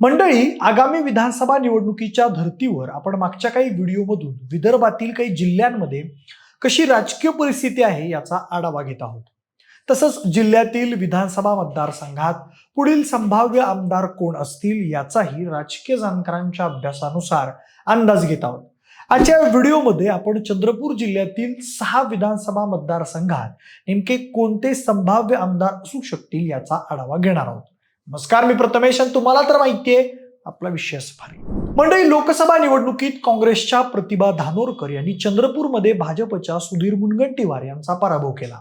मंडळी आगामी विधानसभा निवडणुकीच्या धर्तीवर आपण मागच्या काही व्हिडिओमधून विदर्भातील काही जिल्ह्यांमध्ये कशी राजकीय परिस्थिती आहे याचा आढावा घेत आहोत. तसंच जिल्ह्यातील विधानसभा मतदारसंघात पुढील संभाव्य आमदार कोण असतील याचाही राजकीय जाणकारांच्या अभ्यासानुसार अंदाज घेत आहोत. आजच्या व्हिडिओमध्ये आपण चंद्रपूर जिल्ह्यातील सहा विधानसभा मतदारसंघात नेमके कोणते संभाव्य आमदार असू शकतील याचा आढावा घेणार आहोत. नमस्कार मी प्रथमेश आणि तुम्हाला तर माहितीये आपला विषय भारी मंडळी लोकसभा निवडणुकीत काँग्रेसच्या प्रतिभा धानोरकर यांनी चंद्रपूरमध्ये भाजपच्या सुधीर मुनगंटीवार यांचा पराभव केला.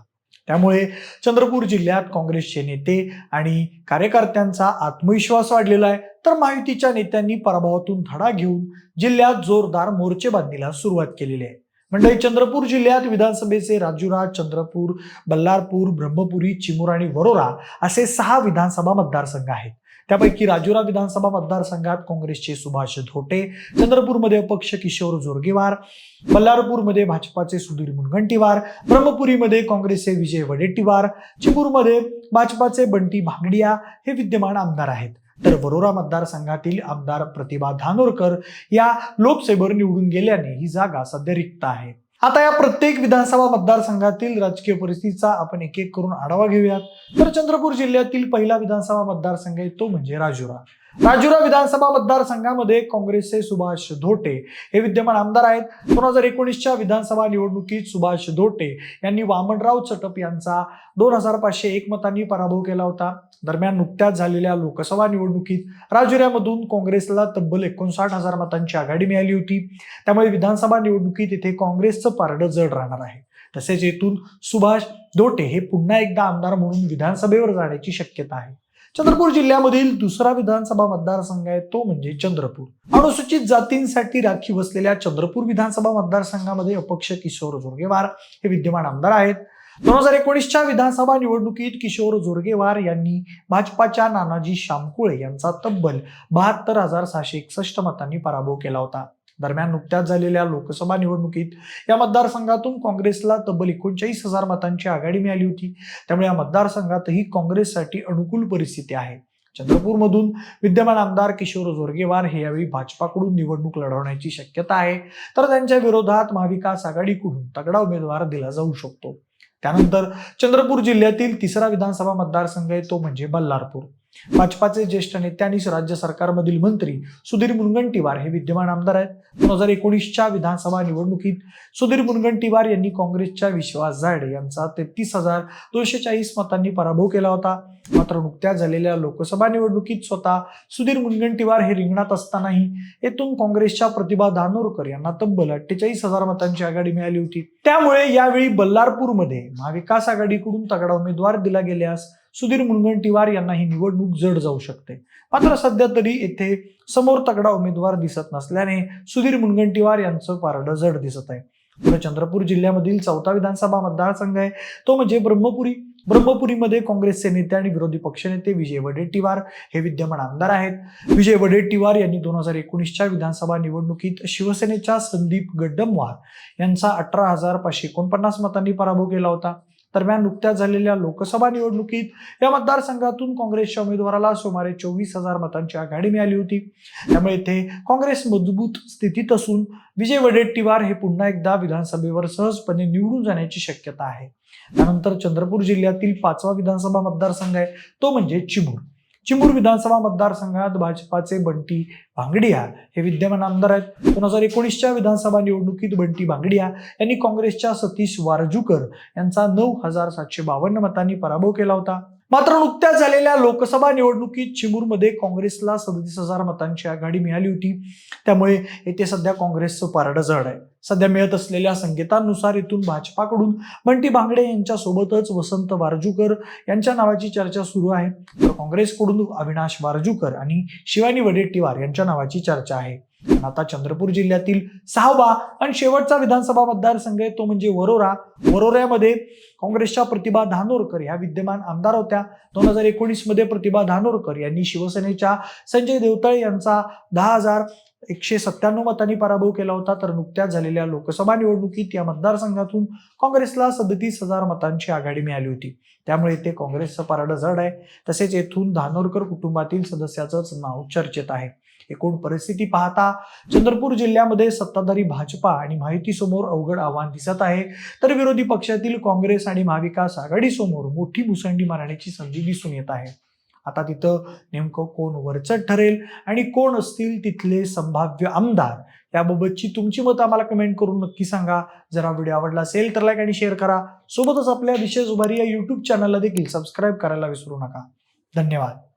त्यामुळे चंद्रपूर जिल्ह्यात काँग्रेसचे नेते आणि कार्यकर्त्यांचा आत्मविश्वास वाढलेला आहे. तर महायुतीच्या नेत्यांनी पराभवातून धडा घेऊन जिल्ह्यात जोरदार मोर्चेबांधणीला सुरुवात केलेली आहे. म्हणजे चंद्रपूर जिल्ह्यात विधानसभेचे राजुरा चंद्रपूर बल्लारपूर ब्रह्मपुरी चिमूर आणि वरोरा असे सहा विधानसभा मतदारसंघ आहेत. त्यापैकी राजुरा विधानसभा मतदारसंघात काँग्रेसचे सुभाष धोटे चंद्रपूरमध्ये अपक्ष किशोर जोरगेवार बल्लारपूरमध्ये भाजपाचे सुधीर मुनगंटीवार ब्रह्मपुरीमध्ये काँग्रेसचे विजय वडेट्टीवार चिमूरमध्ये भाजपाचे बंटी भांगडिया हे विद्यमान आमदार आहेत. तर वरोरा मतदारसंघातील आमदार प्रतिभा धानोरकर या लोकसभेवर निवडून गेल्याने ही जागा सध्या रिक्त आहे. आता या प्रत्येक विधानसभा मतदारसंघातील राजकीय परिस्थितीचा आपण एक एक करून आढावा घेऊयात. तर चंद्रपूर जिल्ह्यातील पहिला विधानसभा मतदारसंघ आहे तो म्हणजे राजुरा. राजुरा विधानसभा मतदारसंघामध्ये काँग्रेसचे सुभाष धोटे हे विद्यमान आमदार आहेत. दोन हजार एकोणीसच्या विधानसभा निवडणुकीत सुभाष धोटे यांनी वामनराव चटप यांचा दोन हजार पाचशे एक मतांनी पराभव केला होता. दरम्यान नुकत्याच झालेल्या लोकसभा निवडणुकीत राजुऱ्यामधून काँग्रेसला तब्बल एकोणसाठ हजार मतांची आघाडी मिळाली होती. त्यामुळे विधानसभा निवडणुकीत इथे काँग्रेसचं पारडं जड राहणार आहे. तसेच येथून सुभाष धोटे हे पुन्हा एकदा आमदार म्हणून विधानसभेवर जाण्याची शक्यता आहे. चंद्रपूर जिल्ह्यामधील दुसरा विधानसभा मतदारसंघ आहे तो म्हणजे चंद्रपूर. अनुसूचित जातींसाठी राखीव असलेल्या चंद्रपूर विधानसभा मतदारसंघामध्ये अपक्ष किशोर जोरगेवार हे विद्यमान आमदार आहेत. दोन हजार एकोणीसच्या विधानसभा निवडणुकीत किशोर जोरगेवार यांनी भाजपाच्या नानाजी शामकुळे यांचा तब्बल बहात्तर हजार सहाशे एकसष्ट मतांनी पराभव केला होता. दरम्यान नुकत्याच झालेल्या लोकसभा निवडणुकीत या मतदारसंघातून काँग्रेसला तब्बल एकोणचाळीस हजार मतांची आघाडी मिळाली होती. त्यामुळे या मतदारसंघातही काँग्रेससाठी अनुकूल परिस्थिती आहे. चंद्रपूरमधून विद्यमान आमदार किशोर जोरगेवार हे यावेळी भाजपाकडून निवडणूक लढवण्याची शक्यता आहे. तर त्यांच्या विरोधात महाविकास आघाडीकडून तगडा उमेदवार दिला जाऊ शकतो. त्यानंतर चंद्रपूर जिल्ह्यातील तिसरा विधानसभा मतदारसंघ आहे तो म्हणजे बल्लारपूर. भाजपाचे ज्येष्ठ नेते आणि राज्य सरकारमधील मंत्री सुधीर मुनगंटीवार हे विद्यमान आमदार आहेत. दोन हजार एकोणीसच्या विधानसभा निवडणुकीत सुधीर मुनगंटीवार यांनी काँग्रेसच्या विश्वास झाडे यांचा तेहतीस हजार दोनशे चाळीस मतांनी पराभव केला होता. मात्र नुकत्याच झालेल्या लोकसभा निवडणुकीत स्वतः सुधीर मुनगंटीवार हे रिंगणात असतानाही येथून काँग्रेसच्या प्रतिभा धानोरकर यांना तब्बल अठ्ठेचाळीस हजार मतांची आघाडी मिळाली होती. त्यामुळे यावेळी बल्लारपूरमध्ये महाविकास आघाडीकडून तगडा उमेदवार दिला गेल्यास सुधीर मुनगंटीवार यांना ही निवडणूक जड जाऊ शकते. मात्र सध्या तरी येथे समोर तगडा उमेदवार दिसत नसल्याने सुधीर मुनगंटीवार यांचं पारडं जड दिसत आहे. पुढे चंद्रपूर जिल्ह्यामधील चौथा विधानसभा मतदारसंघ आहे. तो म्हणजे ब्रह्मपुरी. ब्रह्मपुरीमध्ये काँग्रेसचे नेते आणि विरोधी पक्षनेते विजय वडेट्टीवार हे विद्यमान आमदार आहेत. विजय वडेट्टीवार यांनी दोन हजार एकोणीसच्या विधानसभा निवडणुकीत शिवसेनेच्या संदीप गड्डमवार यांचा अठरा हजार पाचशे एकोणपन्नास मतांनी पराभव केला होता. दरम्यान नुकत्याच झालेल्या लोकसभा निवडणुकीत या मतदारसंघातून काँग्रेसच्या उमेदवाराला सुमारे चोवीस हजार मतांची आघाडी मिळाली होती. त्यामुळे येथे काँग्रेस मजबूत स्थितीत असून विजय वडेट्टीवार हे पुन्हा एकदा विधानसभेवर सहजपणे निवडून जाण्याची शक्यता आहे. त्यानंतर चंद्रपूर जिल्ह्यातील पाचवा विधानसभा मतदारसंघ आहे तो म्हणजे चिमूर. चिमूर विधानसभा मतदारसंघात भाजपाचे बंटी भांगडिया हे विद्यमान आमदार आहेत. दोन हजार एकोणीसच्या विधानसभा निवडणुकीत बंटी भांगडिया यांनी काँग्रेसच्या सतीश वारजूकर यांचा नऊ हजार सातशे बावन्न मतांनी पराभव केला होता. मात्र नुकत्याच झालेल्या लोकसभा निवडणुकीत चिमूरमध्ये काँग्रेसला सदतीस हजार मतांची आघाडी मिळाली होती. त्यामुळे येथे सध्या काँग्रेसचं पारडं जड आहे. सध्या मिळत असलेल्या संकेतांनुसार इथून भाजपाकडून बंटी भांगडे यांच्यासोबतच वसंत वारजूकर यांच्या नावाची चर्चा सुरू आहे. तर काँग्रेसकडून अविनाश वारजूकर आणि शिवानी वडेट्टीवार यांच्या नावाची चर्चा आहे. पण आता चंद्रपूर जिल्ह्यातील सहावा आणि शेवटचा विधानसभा मतदारसंघ आहे तो म्हणजे वरोरा. वरोऱ्यामध्ये काँग्रेसच्या प्रतिभा धानोरकर ह्या विद्यमान आमदार होत्या. दोन हजार एकोणीसमध्ये प्रतिभा धानोरकर यांनी शिवसेनेच्या संजय देवतळे यांचा दहा हजार एकशे सत्त्याण्णव मतांनी पराभव केला होता. तर नुकत्याच झालेल्या लोकसभा निवडणुकीत या मतदारसंघातून काँग्रेसला सदतीस हजार मतांची आघाडी मिळाली होती. त्यामुळे ते काँग्रेसचं पारडं जड आहे. तसेच येथून धानोरकर कुटुंबातील सदस्याचंच नाव चर्चेत आहे. एकूण परिस्थिती पाहता चंद्रपूर जिल्ह्यामध्ये सत्ताधारी भाजपा आणि माहितीसमोर अवघड आव्हान दिसत आहे. तर विरोधी पक्षातील काँग्रेस आणि महाविकास आघाडीसमोर मोठी मुसंडी मारण्याची संधी दिसून येत आहे. आता तिथं नेमकं कोण वरचढ ठरेल आणि कोण असतील तिथले संभाव्य आमदार? याबाबतची तुमची मतं आम्हाला कमेंट करून नक्की सांगा. जर हा व्हिडिओ आवडला असेल तर लाईक आणि शेअर करा. सोबतच आपल्या विशेष उभारी या युट्यूब चॅनलला देखील सबस्क्राईब करायला विसरू नका. धन्यवाद.